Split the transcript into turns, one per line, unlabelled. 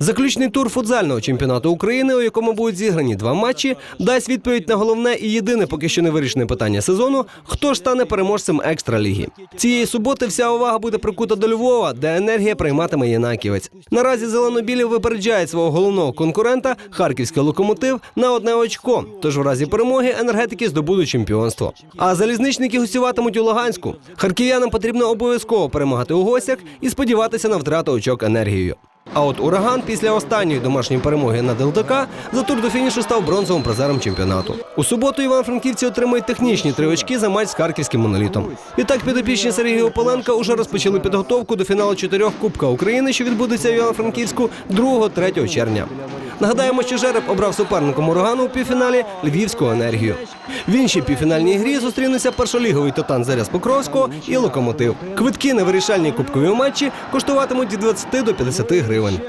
Заключний тур футзального чемпіонату України, у якому будуть зіграні два матчі, дасть відповідь на головне і єдине поки що не вирішене питання сезону: хто ж стане переможцем екстраліги. Цієї суботи вся увага буде прикута до Львова, де енергія прийматиме Єнаківець. Наразі зеленобілі випереджають свого головного конкурента харківський локомотив на одне очко. Тож в разі перемоги енергетики здобудуть чемпіонство. А залізничники гостюватимуть у Луганську. Харків'янам потрібно обов'язково перемагати у гостях і сподіватися на втрату очок енергією. А от ураган після останньої домашньої перемоги над ЛТК за тур до фінішу став бронзовим призером чемпіонату. У суботу Іван-Франківці отримають технічні три очки за матч з харківським монолітом. Відтак підопічні Сергія Ополенка уже розпочали підготовку до фіналу чотирьох Кубка України, що відбудеться в Івано-Франківську 2-3 червня. Нагадаємо, що жереб обрав суперником урагану у півфіналі львівську енергію. В іншій півфінальній грі зустрінуться першоліговий тотан Заряз Покровського і локомотив. Квитки на вирішальні кубкові матчі коштуватимуть від 20 до 50 гривень.